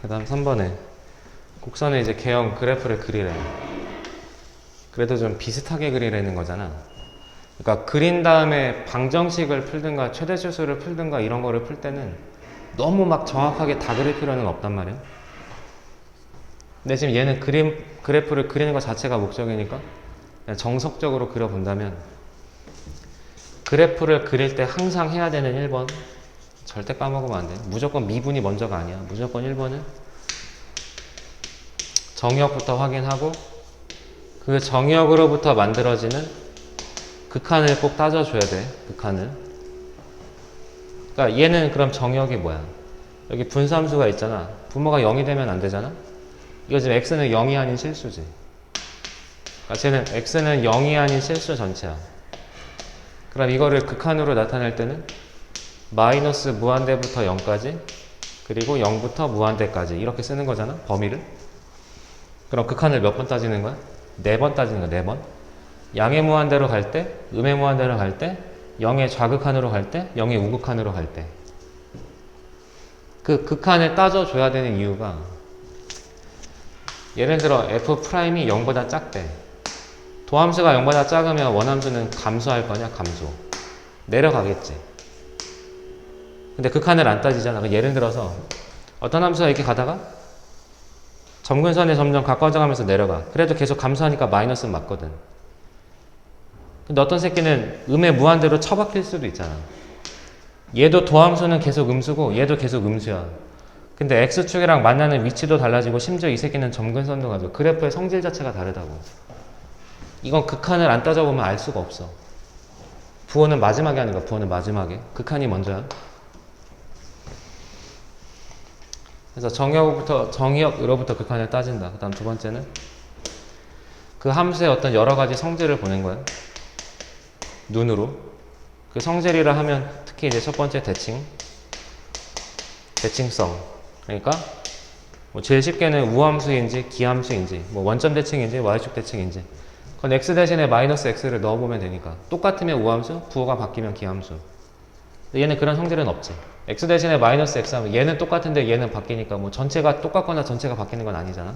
그 다음 3번에 곡선의 이제 개형 그래프를 그리래. 그래도 좀 비슷하게 그리라는 거잖아. 그러니까 그린 다음에 방정식을 풀든가 최대치수를 풀든가 이런 거를 풀 때는 너무 막 정확하게 다 그릴 필요는 없단 말이야. 근데 지금 얘는 그림 그래프를 그리는 것 자체가 목적이니까 정석적으로 그려본다면 그래프를 그릴 때 항상 해야 되는 1번 절대 까먹으면 안 돼. 무조건 미분이 먼저가 아니야. 무조건 1번은 정의역부터 확인하고 그 정의역으로부터 만들어지는 극한을 꼭 따져줘야 돼. 극한을. 그러니까 얘는 그럼 정의역이 뭐야? 여기 분수함수가 있잖아. 분모가 0이 되면 안 되잖아. 이거 지금 x는 0이 아닌 실수지. 그러니까 쟤는 x는 0이 아닌 실수 전체야. 그럼 이거를 극한으로 나타낼 때는 마이너스 무한대부터 0까지 그리고 0부터 무한대까지 이렇게 쓰는 거잖아. 범위를. 그럼 극한을 몇 번 따지는 거야? 네 번 따지는 거야. 네 번. 양의 무한대로 갈 때, 음의 무한대로 갈 때, 0의 좌극한으로 갈 때, 0의 우극한으로 갈 때. 그 극한을 따져줘야 되는 이유가 예를 들어 f 프라임이 0보다 작대. 도함수가 0보다 작으면 원함수는 감소할 거냐? 감소. 내려가겠지. 근데 극한을 안 따지잖아. 예를 들어서 어떤 함수가 이렇게 가다가 점근선에 점점 가까워져 가면서 내려가. 그래도 계속 감소하니까 마이너스는 맞거든. 근데 어떤 새끼는 음의 무한대로 처박힐 수도 있잖아. 얘도 도함수는 계속 음수고 얘도 계속 음수야. 근데 x축이랑 만나는 위치도 달라지고 심지어 이 새끼는 점근선도 가죠. 그래프의 성질 자체가 다르다고. 이건 극한을 안 따져보면 알 수가 없어. 부호는 마지막에 하는 거야. 부호는 마지막에. 극한이 먼저야. 그래서 정의역부터 정의역으로부터 극한을 따진다. 그다음 두 번째는 그 함수의 어떤 여러 가지 성질을 보는 거야. 눈으로. 그 성질이라 하면 특히 이제 첫 번째 대칭, 대칭성. 그러니까 뭐 제일 쉽게는 우함수인지 기함수인지 뭐 원점 대칭인지 y축 대칭인지 그건 x 대신에 마이너스 x를 넣어보면 되니까 똑같으면 우함수, 부호가 바뀌면 기함수. 얘는 그런 성질은 없지. X 대신에 마이너스 x 하면 얘는 똑같은데 얘는 바뀌니까 뭐 전체가 똑같거나 전체가 바뀌는 건 아니잖아.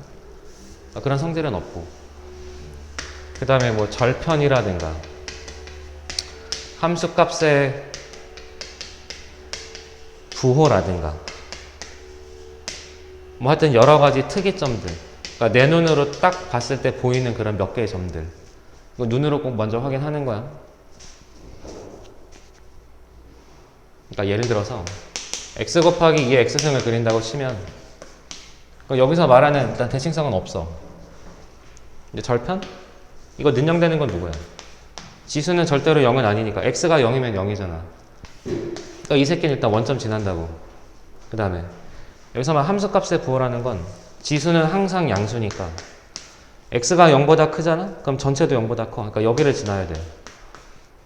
그러니까 그런 성질은 없고. 그 다음에 뭐 절편이라든가 함수 값의 부호라든가 뭐 하여튼 여러 가지 특이점들. 그러니까 내 눈으로 딱 봤을 때 보이는 그런 몇 개의 점들. 눈으로 꼭 먼저 확인하는 거야. 그러니까 예를 들어서 x 곱하기 2의 x승을 그린다고 치면 여기서 말하는 일단 대칭성은 없어. 이제 절편? 이거 능령되는 건 누구야? 지수는 절대로 0은 아니니까 x가 0이면 0이잖아. 그러니까 이 새끼는 일단 원점 지난다고. 그 다음에 여기서 말 함수값의 부호라는 건 지수는 항상 양수니까 x가 0보다 크잖아? 그럼 전체도 0보다 커. 그러니까 여기를 지나야 돼.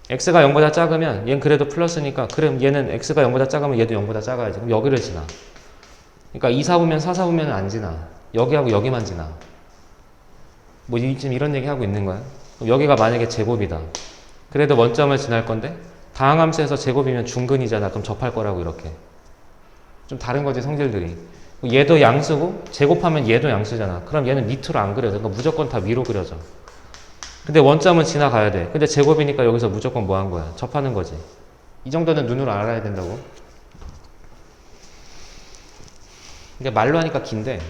X가 0보다 작으면 얘는 그래도 플러스니까 그럼 얘는 x가 0보다 작으면 얘도 0보다 작아야지. 그럼 여기를 지나. 그러니까 2, 4 보면 4, 4 보면 안 지나. 여기하고 여기만 지나. 뭐 이- 지금 이런 얘기 하고 있는 거야. 여기가 만약에 제곱이다. 그래도 원점을 지날 건데 다항함수에서 제곱이면 중근이잖아. 그럼 접할 거라고 이렇게. 좀 다른 거지 성질들이. 얘도 양수고 제곱하면 얘도 양수잖아. 그럼 얘는 밑으로 안 그려져. 그러니까 무조건 다 위로 그려져. 근데 원점은 지나가야 돼. 근데 제곱이니까 여기서 무조건 뭐 한 거야? 접하는 거지. 이 정도는 눈으로 알아야 된다고. 근데 말로 하니까 긴데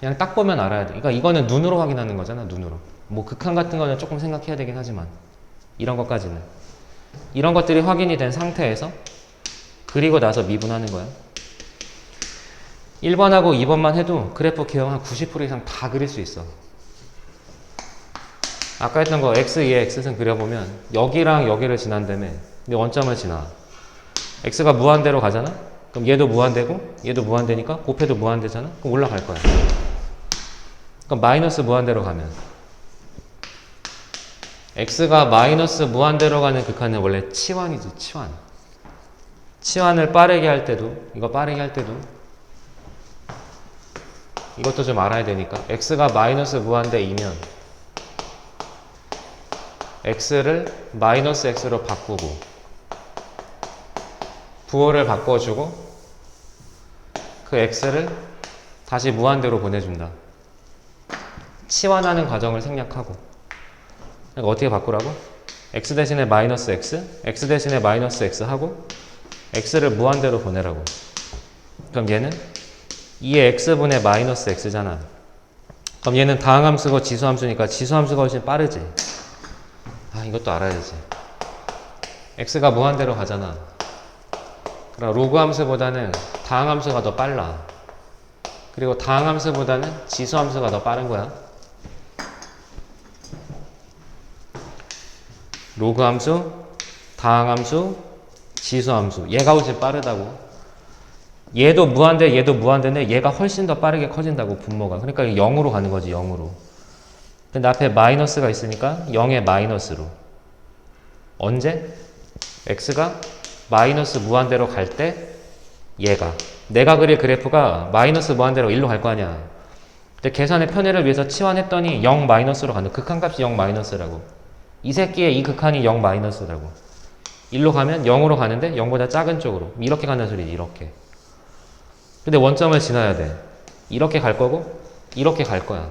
그냥 딱 보면 알아야 돼. 그러니까 이거는 눈으로 확인하는 거잖아. 눈으로. 뭐 극한 같은 거는 조금 생각해야 되긴 하지만 이런 것까지는 이런 것들이 확인이 된 상태에서 그리고 나서 미분하는 거야. 1번하고 2번만 해도 그래프 개형 한 90% 이상 다 그릴 수 있어. 아까 했던 거 x, 2의 x승 그려보면 여기랑 여기를 지난다며 근데 원점을 지나 x가 무한대로 가잖아? 그럼 얘도 무한대고 얘도 무한대니까 곱해도 무한대잖아? 그럼 올라갈 거야 그럼 마이너스 무한대로 가면 x가 마이너스 무한대로 가는 극한은 원래 치환이지 치환 치환을 빠르게 할 때도 이거 빠르게 할 때도 이것도 좀 알아야 되니까 x가 마이너스 무한대이면 x를 마이너스 x로 바꾸고 부호를 바꿔주고 그 x를 다시 무한대로 보내준다. 치환하는 과정을 생략하고. 그러니까 어떻게 바꾸라고? x 대신에 마이너스 x, x 대신에 마이너스 x 하고 x를 무한대로 보내라고. 그럼 얘는 2의 x분의 마이너스 x잖아. 그럼 얘는 다항함수고 지수함수니까 지수함수가 훨씬 빠르지. 아 이것도 알아야지. x가 무한대로 가잖아. 그럼 로그 함수보다는 다항 함수가 더 빨라. 그리고 다항 함수보다는 지수 함수가 더 빠른 거야. 로그 함수, 다항 함수, 지수 함수. 얘가 훨씬 빠르다고. 얘도 무한대, 얘도 무한대인데 얘가 훨씬 더 빠르게 커진다고 분모가. 그러니까 0으로 가는 거지, 0으로. 근데 앞에 마이너스가 있으니까 0의 마이너스로. 언제? x가 마이너스 무한대로 갈 때 얘가. 내가 그릴 그래프가 마이너스 무한대로 1로 갈 거 아니야. 근데 계산의 편의를 위해서 치환했더니 0 마이너스로 가는 극한값이 0 마이너스라고. 이 새끼의 이 극한이 0 마이너스라고. 1로 가면 0으로 가는데 0보다 작은 쪽으로. 이렇게 가는 소리지, 이렇게. 근데 원점을 지나야 돼. 이렇게 갈 거고, 이렇게 갈 거야.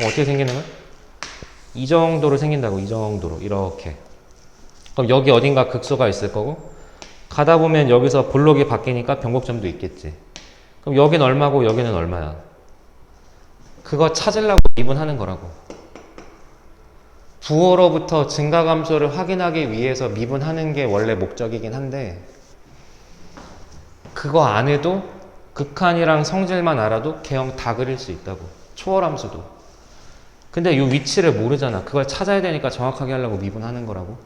그럼 어떻게 생기는 거야? 이 정도로 생긴다고, 이 정도로. 이렇게. 그럼 여기 어딘가 극소가 있을 거고, 가다 보면 여기서 블록이 바뀌니까 변곡점도 있겠지. 그럼 여기는 얼마고, 여기는 얼마야? 그거 찾으려고 미분하는 거라고. 부호로부터 증가 감소를 확인하기 위해서 미분하는 게 원래 목적이긴 한데, 그거 안 해도 극한이랑 성질만 알아도 개형 다 그릴 수 있다고. 초월함수도. 근데 이 위치를 모르잖아. 그걸 찾아야 되니까 정확하게 하려고 미분하는 거라고.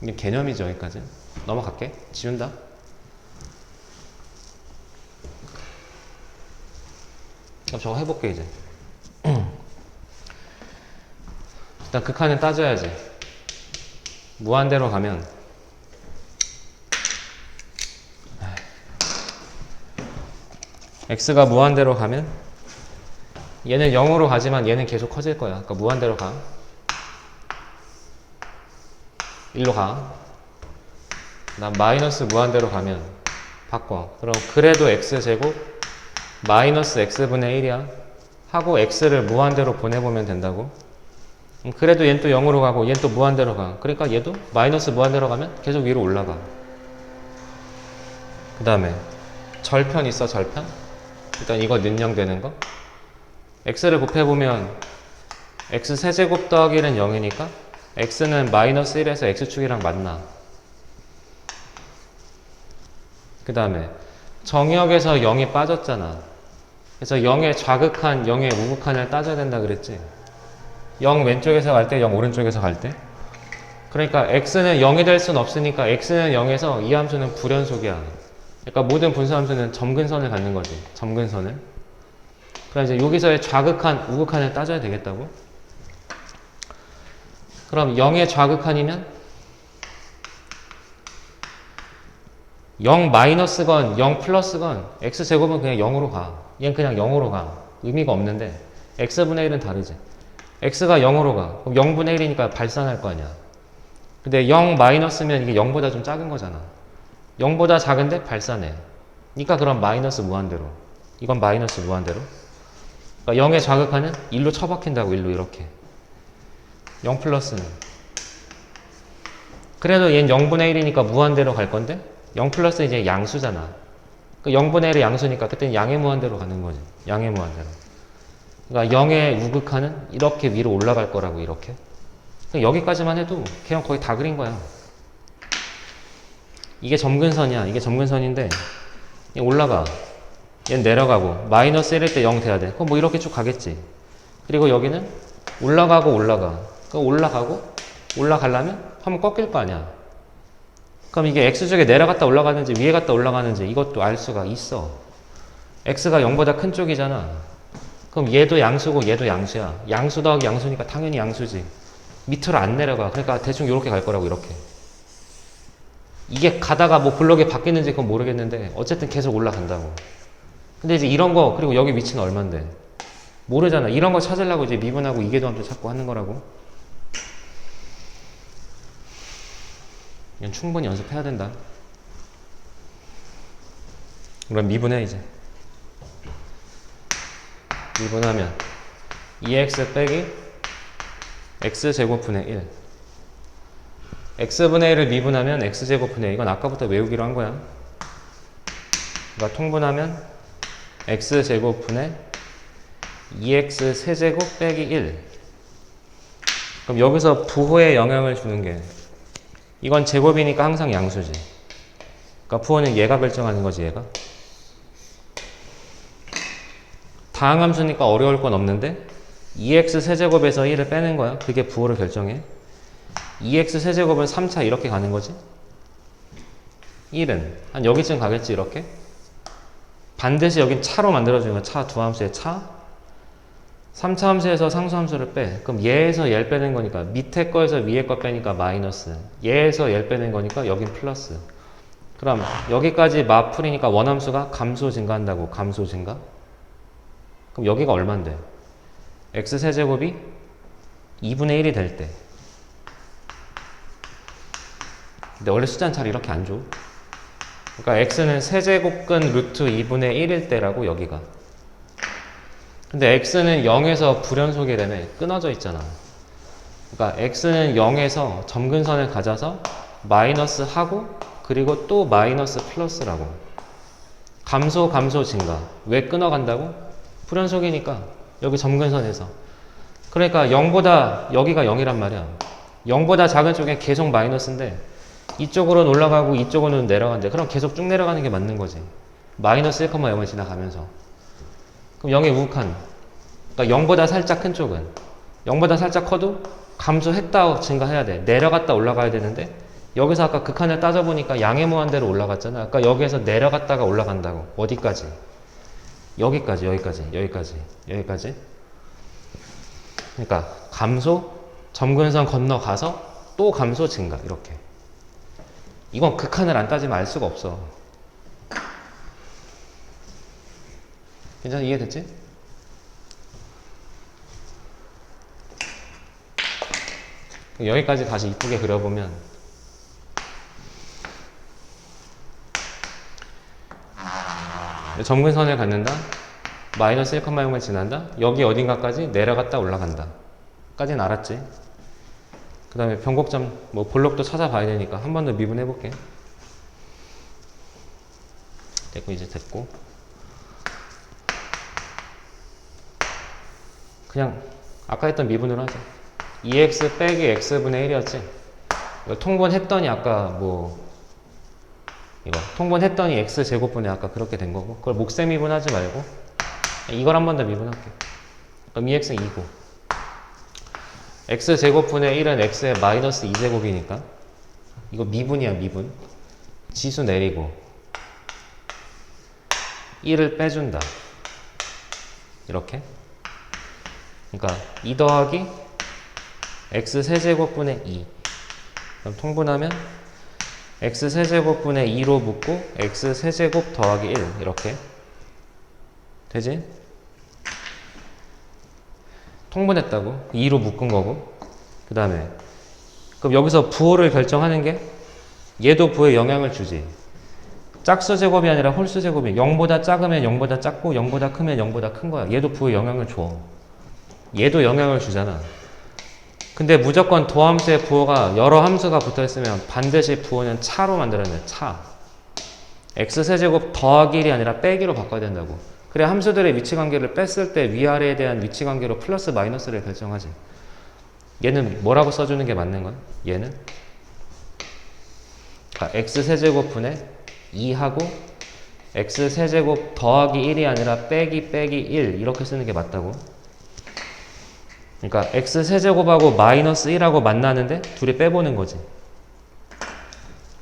이게 개념이죠, 여기까지. 넘어갈게. 지운다. 그럼 저거 해볼게, 이제. 일단 극한은 따져야지. 무한대로 가면 x가 무한대로 가면 얘는 0으로 가지만 얘는 계속 커질 거야. 그러니까 무한대로 가. 1로 가. 난 마이너스 무한대로 가면 바꿔. 그럼 그래도 x제곱 마이너스 x분의 1이야. 하고 x를 무한대로 보내보면 된다고. 음, 그래도 얘는 또 0으로 가고 얘는 또 무한대로 가. 그러니까 얘도 마이너스 무한대로 가면 계속 위로 올라가. 그 다음에 절편 있어 절편? 일단 이거 능량되는 거. x를 곱해보면 x 세제곱 더하기는 0이니까 x는 마이너스 1에서 x축이랑 만나. 그 다음에 정역에서 0이 빠졌잖아. 그래서 0의 좌극한, 0의 우극한을 따져야 된다 그랬지. 0 왼쪽에서 갈 때, 0 오른쪽에서 갈 때. 그러니까 x는 0이 될 수는 없으니까 x는 0에서 이 함수는 불연속이야. 그러니까 모든 분수함수는 점근선을 갖는 거지. 점근선을. 그럼 이제 여기서의 좌극한, 우극한을 따져야 되겠다고. 그럼 0의 좌극한이면 0 마이너스건 0 플러스건 x제곱은 그냥 0으로 가. 얘는 그냥 0으로 가. 의미가 없는데 x분의 1은 다르지. x가 0으로 가. 그럼 0분의 1이니까 발산할 거 아니야. 근데 0 마이너스면 이게 0보다 좀 작은 거잖아. 0보다 작은데 발산해. 그러니까 그럼 마이너스 무한대로. 이건 마이너스 무한대로. 그러니까 0의 좌극하는 1로 처박힌다고 1로 이렇게. 0 플러스는. 그래도 얘는 0분의 1이니까 무한대로 갈 건데 0 플러스 이제 양수잖아. 그 0분의 1의 양수니까 그때는 양의 무한대로 가는 거지. 양의 무한대로. 그러니까 0의 우극하는 이렇게 위로 올라갈 거라고 이렇게. 그러니까 여기까지만 해도 그냥 거의 다 그린 거야. 이게 점근선이야. 이게 점근선인데 얘 올라가. 얘는 내려가고 마이너스 1일 때 0 돼야 돼. 그럼 뭐 이렇게 쭉 가겠지. 그리고 여기는 올라가고 올라가. 그 올라가고 올라가려면 한번 꺾일 거 아니야. 그럼 이게 x쪽에 내려갔다 올라가는지 위에 갔다 올라가는지 이것도 알 수가 있어. x가 0보다 큰 쪽이잖아. 그럼 얘도 양수고 얘도 양수야. 양수 더하기 양수니까 당연히 양수지. 밑으로 안 내려가. 그러니까 대충 이렇게 갈 거라고 이렇게. 이게 가다가 뭐 블록이 바뀌는지 그건 모르겠는데 어쨌든 계속 올라간다고. 근데 이제 이런 거 그리고 여기 위치는 얼만데 모르잖아. 이런 거 찾으려고 이제 미분하고 이계도함수 찾고 하는 거라고. 이건 충분히 연습해야 된다. 그럼 미분해 이제 미분하면 2x 빼기 x제곱분의 1 x분의 1을 미분하면 x제곱분의 1 이건 아까부터 외우기로 한 거야. 그러니까 통분하면 x제곱분의 2x 세제곱 빼기 1 그럼 여기서 부호에 영향을 주는 게 이건 제곱이니까 항상 양수지. 그러니까 부호는 얘가 결정하는 거지 얘가. 다항함수니까 어려울 건 없는데 2x 세제곱에서 1을 빼는 거야. 그게 부호를 결정해 2x 세제곱은 3차 이렇게 가는 거지? 1은 한 여기쯤 가겠지 이렇게? 반드시 여긴 차로 만들어주는 거야. 차 두 함수의 차. 3차 함수에서 상수 함수를 빼. 그럼 얘에서 얘를 빼는 거니까 밑에 거에서 위에 거 빼니까 마이너스. 얘에서 얘를 빼는 거니까 여긴 플러스. 그럼 여기까지 마풀이니까 원함수가 감소 증가한다고. 감소 증가. 그럼 여기가 얼만데? X 세제곱이 2분의 1이 될 때 근데 원래 숫자는 잘 이렇게 안 줘. 그러니까 x는 세제곱근 루트 2분의 1일 때라고 여기가. 근데 x는 0에서 불연속이 되네. 끊어져 있잖아. 그러니까 x는 0에서 점근선을 가져서 마이너스 하고 그리고 또 마이너스 플러스라고. 감소 감소 증가. 왜 끊어간다고? 불연속이니까 여기 점근선에서. 그러니까 0보다 여기가 0이란 말이야. 0보다 작은 쪽에 계속 마이너스인데 이쪽으로는 올라가고 이쪽으로는 내려간대. 그럼 계속 쭉 내려가는 게 맞는 거지. 마이너스 1,0을 지나가면서. 그럼 0의 우극한. 그러니까 0보다 살짝 큰 쪽은 0보다 살짝 커도 감소했다 증가해야 돼. 내려갔다 올라가야 되는데 여기서 아까 극한을 따져보니까 양의 무한대로 올라갔잖아. 아까 여기에서 내려갔다가 올라간다고. 어디까지? 여기까지, 여기까지, 여기까지, 여기까지. 그러니까 감소, 점근선 건너가서 또 감소 증가 이렇게. 이건 극한을 안 따지면 알 수가 없어. 괜찮아? 이해됐지? 여기까지 다시 이쁘게 그려보면 점근선을 갖는다 마이너스 1,0을 지난다 여기 어딘가까지 내려갔다 올라간다 까지는 알았지? 그 다음에 변곡점 뭐 볼록도 찾아봐야 되니까 한 번 더 미분해 볼게. 됐고 이제 됐고. 그냥 아까 했던 미분으로 하자. 2x 빼기 x분의 1이었지? 이거 통분했더니 아까 뭐 이거 통분했더니 x 제곱분의 아까 그렇게 된 거고. 그걸 목셈 미분하지 말고 이걸 한 번 더 미분할게. 그럼 2x는 2고 x 제곱분의 1은 x의 마이너스 2제곱이니까 이거 미분이야 미분. 지수 내리고 1을 빼준다. 이렇게. 그러니까 2 더하기 x 세제곱분의 2 그럼 통분하면 x 세제곱분의 2로 묶고 x 세제곱 더하기 1 이렇게. 되지? 통분했다고? 2로 묶은 거고? 그 다음에 그럼 여기서 부호를 결정하는 게 얘도 부호에 영향을 주지. 짝수 제곱이 아니라 홀수 제곱이 0보다 작으면 0보다 작고 0보다 크면 0보다 큰 거야. 얘도 부호에 영향을 줘. 얘도 영향을 주잖아. 근데 무조건 도함수의 부호가 여러 함수가 붙어 있으면 반드시 부호는 차로 만들어야 돼. 차. x세제곱 더하기 1이 아니라 빼기로 바꿔야 된다고 그래 함수들의 위치 관계를 뺐을 때 위아래에 대한 위치 관계로 플러스 마이너스를 결정하지. 얘는 뭐라고 써주는 게 맞는 거야? 얘는 그러니까 x 세제곱 분의 2하고 x 세제곱 더하기 1이 아니라 빼기 빼기 1 이렇게 쓰는 게 맞다고. 그러니까 x 세제곱하고 마이너스 1하고 만나는데 둘이 빼보는 거지.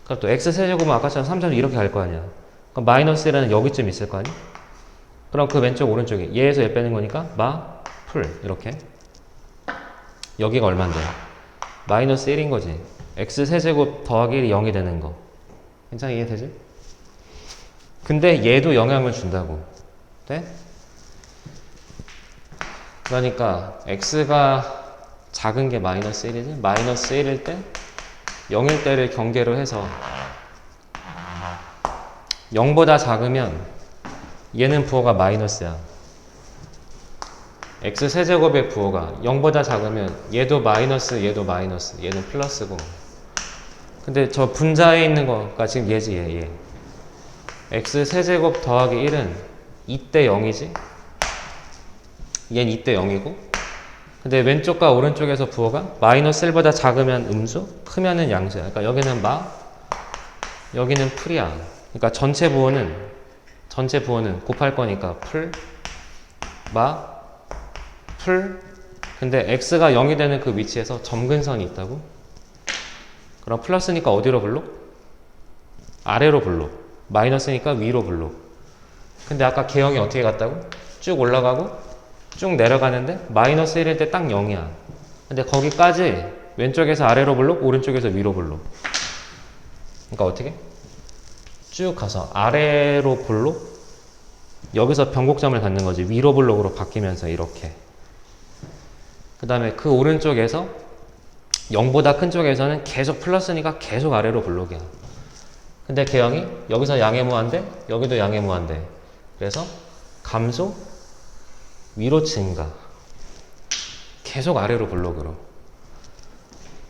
그럼 또 x 세제곱은 아까처럼 3점이 이렇게 갈 거 아니야. 그럼 마이너스 1은 여기쯤 있을 거 아니야? 그럼 그 왼쪽 오른쪽에 얘에서 얘 빼는 거니까 마, 풀 이렇게 여기가 얼만데? 마이너스 1인 거지 x 세제곱 더하기 1이 0이 되는 거 괜찮아 이해되지? 근데 얘도 영향을 준다고 돼? 그러니까 x가 작은 게 마이너스 1이지 마이너스 1일 때 0일 때를 경계로 해서 0보다 작으면 얘는 부호가 마이너스야. x 세제곱의 부호가 0보다 작으면 얘도 마이너스, 얘도 마이너스, 얘는 플러스고. 근데 저 분자에 있는 거가 지금 얘지, 얘, 얘. x 세제곱 더하기 1은 2대 0이지? 얘는 2대 0이고. 근데 왼쪽과 오른쪽에서 부호가 마이너스 1보다 작으면 음수, 크면은 양수야. 그러니까 여기는 마, 여기는 풀이야. 그러니까 전체 부호는 전체 부호는 곱할 거니까 풀, 마, 풀. 근데 x가 0이 되는 그 위치에서 점근선이 있다고? 그럼 플러스니까 어디로 불러? 아래로 불러. 마이너스니까 위로 불러. 근데 아까 개형이 어떻게 갔다고? 쭉 올라가고 쭉 내려가는데 마이너스 1일 때 딱 0이야. 근데 거기까지 왼쪽에서 아래로 불러, 오른쪽에서 위로 불러. 그러니까 어떻게? 쭉 가서 아래로 볼록 여기서 변곡점을 갖는 거지. 위로 볼록으로 바뀌면서 이렇게. 그 다음에 그 오른쪽에서 0보다 큰 쪽에서는 계속 플러스니까 계속 아래로 볼록이야. 근데 개형이 여기서 양의 무한대 여기도 양의 무한대. 그래서 감소 위로 증가. 계속 아래로 볼록으로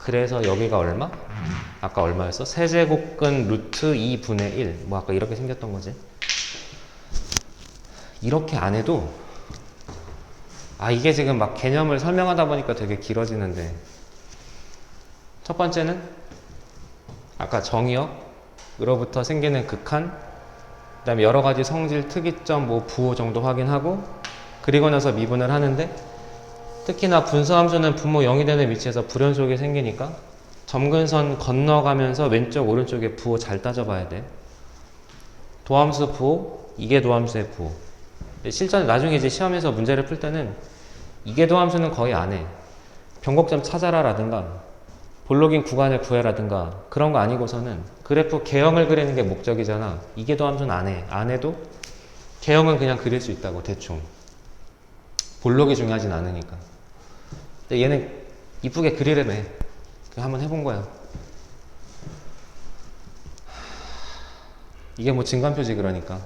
그래서 여기가 얼마? 아까 얼마였어? 세제곱근 루트 2분의 1. 뭐 아까 이렇게 생겼던 거지. 이렇게 안 해도 아 이게 지금 막 개념을 설명하다 보니까 되게 길어지는데 첫 번째는 아까 정의역으로부터 생기는 극한 그 다음에 여러 가지 성질 특이점 뭐 부호 정도 확인하고 그리고 나서 미분을 하는데 특히나 분수함수는 분모 0이 되는 위치에서 불연속이 생기니까 점근선 건너가면서 왼쪽 오른쪽에 부호 잘 따져봐야 돼. 도함수 부호, 이게 도함수의 부호. 근데 실전 나중에 이제 시험에서 문제를 풀 때는 이게 도함수는 거의 안 해. 변곡점 찾아라라든가 볼록인 구간을 구해라든가 그런 거 아니고서는 그래프 개형을 그리는 게 목적이잖아. 이게 도함수는 안 해. 안 해도 개형은 그냥 그릴 수 있다고 대충. 볼록이 중요하진 않으니까. 근데 얘는 이쁘게 그리려며. 그 한번 해본 거야. 이게 뭐 증간표지 그러니까.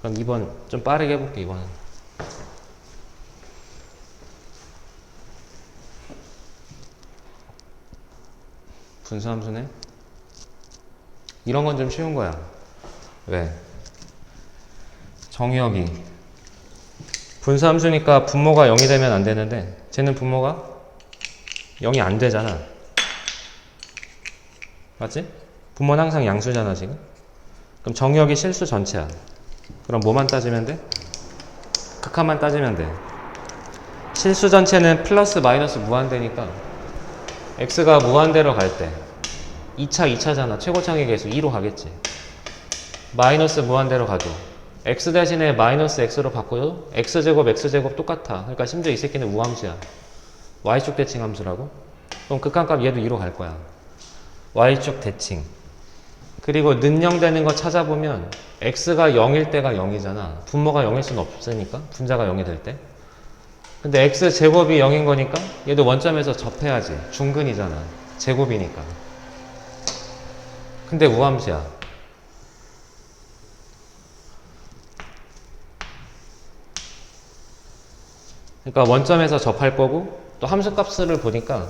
그럼 2번 좀 빠르게 해볼게 2번은. 분수함수네. 이런 건 좀 쉬운 거야. 왜? 정의역이 분수함수니까 분모가 0이 되면 안 되는데 쟤는 분모가 0이 안 되잖아. 맞지? 분모는 항상 양수잖아 지금. 그럼 정의역이 실수 전체야. 그럼 뭐만 따지면 돼? 극한만 따지면 돼. 실수 전체는 플러스 마이너스 무한대니까 x가 무한대로 갈 때 2차 2차잖아. 최고창의 개수 2로 가겠지. 마이너스 무한대로 가도 x 대신에 마이너스 x로 바꿔도 x제곱 x제곱 똑같아. 그러니까 심지어 이 새끼는 우함수야. y축 대칭 함수라고? 그럼 극한값 얘도 2로 갈 거야. y축 대칭. 그리고 는영되는 거 찾아보면 x가 0일 때가 0이잖아. 분모가 0일 수는 없으니까 분자가 0이 될 때. 근데 x 제곱이 0인 거니까 얘도 원점에서 접해야지. 중근이잖아. 제곱이니까. 근데 우함수야. 그러니까 원점에서 접할 거고 또 함수값을 보니까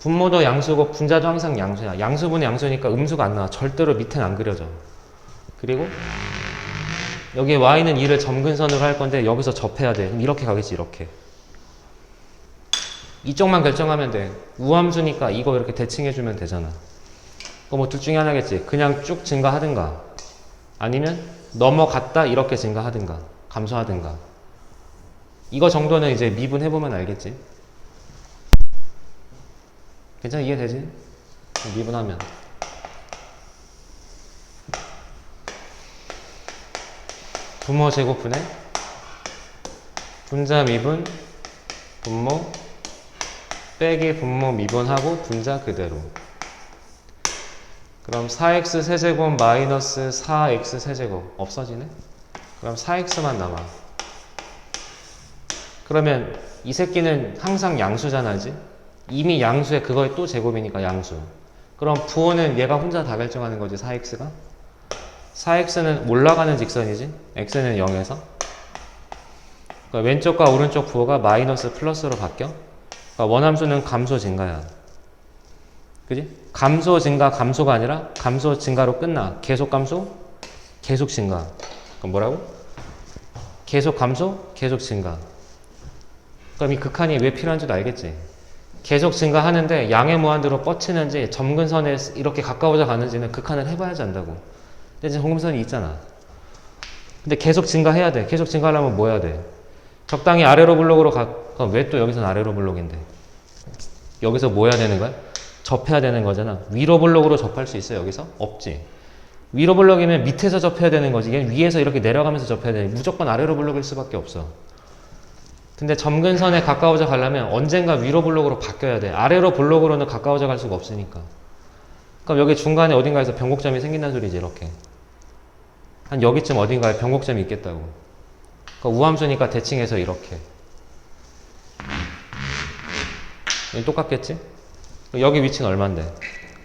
분모도 양수고 분자도 항상 양수야. 양수분의 양수니까 음수가 안 나와. 절대로 밑에는 안 그려져. 그리고 여기 y는 2를 점근선으로 할 건데 여기서 접해야 돼. 그럼 이렇게 가겠지 이렇게. 이쪽만 결정하면 돼. 우함수니까 이거 이렇게 대칭해주면 되잖아. 그거 뭐둘 중에 하나겠지. 그냥 쭉 증가하든가 아니면 넘어갔다 이렇게 증가하든가 감소하든가. 이거 정도는 이제 미분해보면 알겠지. 괜찮아? 이해되지? 미분하면. 분모 제곱분의 분자 미분, 분모, 빼기 분모 미분하고 분자 그대로. 그럼 4x 세제곱 마이너스 4x 세제곱 없어지네? 그럼 4x만 남아. 그러면 이 새끼는 항상 양수잖아, 지 이미 양수에 그거의 또 제곱이니까 양수. 그럼 부호는 얘가 혼자 다 결정하는 거지 4x가. 4x는 올라가는 직선이지. x는 0에서. 그러니까 왼쪽과 오른쪽 부호가 마이너스 플러스로 바뀌어. 그러니까 원함수는 감소 증가야. 그지? 감소 증가 감소가 아니라 감소 증가로 끝나. 계속 감소, 계속 증가. 그럼 뭐라고? 계속 감소, 계속 증가. 그럼 이 극한이 왜 필요한지도 알겠지? 계속 증가하는데 양의 무한대로 뻗치는지 점근선에 이렇게 가까워져 가는지는 극한을 해봐야지 안다고. 근데 지금 점근선이 있잖아. 근데 계속 증가해야 돼. 계속 증가하려면 뭐 해야 돼? 적당히 아래로 블록으로 가. 그럼 왜 또 여기서는 아래로 블록인데? 여기서 뭐 해야 되는 거야? 접해야 되는 거잖아. 위로 블록으로 접할 수 있어 여기서? 없지. 위로 블록이면 밑에서 접해야 되는 거지. 얘 위에서 이렇게 내려가면서 접해야 돼. 무조건 아래로 블록일 수밖에 없어. 근데 점근선에 가까워져 가려면 언젠가 위로 블록으로 바뀌어야 돼. 아래로 블록으로는 가까워져 갈 수가 없으니까. 그럼 여기 중간에 어딘가에서 변곡점이 생긴다는 소리지, 이렇게. 한 여기쯤 어딘가에 변곡점이 있겠다고. 그러니까 우함수니까 대칭해서 이렇게. 똑같겠지? 여기 위치는 얼만데?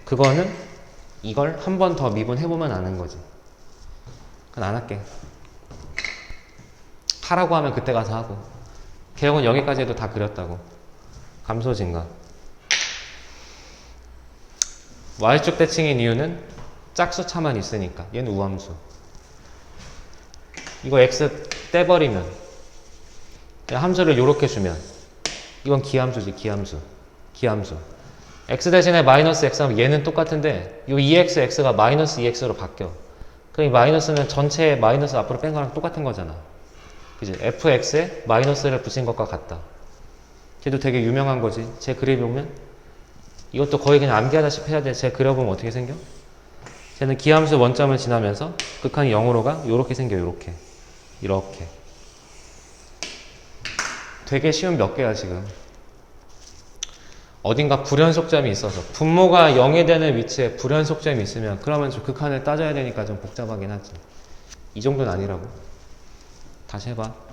그거는 이걸 한 번 더 미분해보면 아는 거지. 그건 안 할게. 하라고 하면 그때 가서 하고. 개혁은 여기까지 해도 다 그렸다고. 감소 증가. Y축 대칭인 이유는 짝수 차만 있으니까. 얘는 우함수. 이거 X 떼버리면 함수를 요렇게 주면 이건 기함수지 기함수. 기함수. X 대신에 마이너스 X 하면 얘는 똑같은데 이 2X, X가 마이너스 2X로 바뀌어. 그럼 이 마이너스는 전체 마이너스 앞으로 뺀 거랑 똑같은 거잖아. 그지? fx에 마이너스를 붙인 것과 같다. 걔도 되게 유명한 거지. 제 그림 보면 이것도 거의 그냥 암기 하다시피 해야 돼. 제 그려보면 어떻게 생겨? 쟤는 기함수 원점을 지나면서 극한이 0으로 가. 요렇게 생겨. 요렇게. 이렇게. 되게 쉬운 몇 개야 지금. 어딘가 불연속점이 있어서 분모가 0이 되는 위치에 불연속점이 있으면 그러면 좀 극한을 따져야 되니까 좀 복잡하긴 하지. 이 정도는 아니라고. 다시 해봐.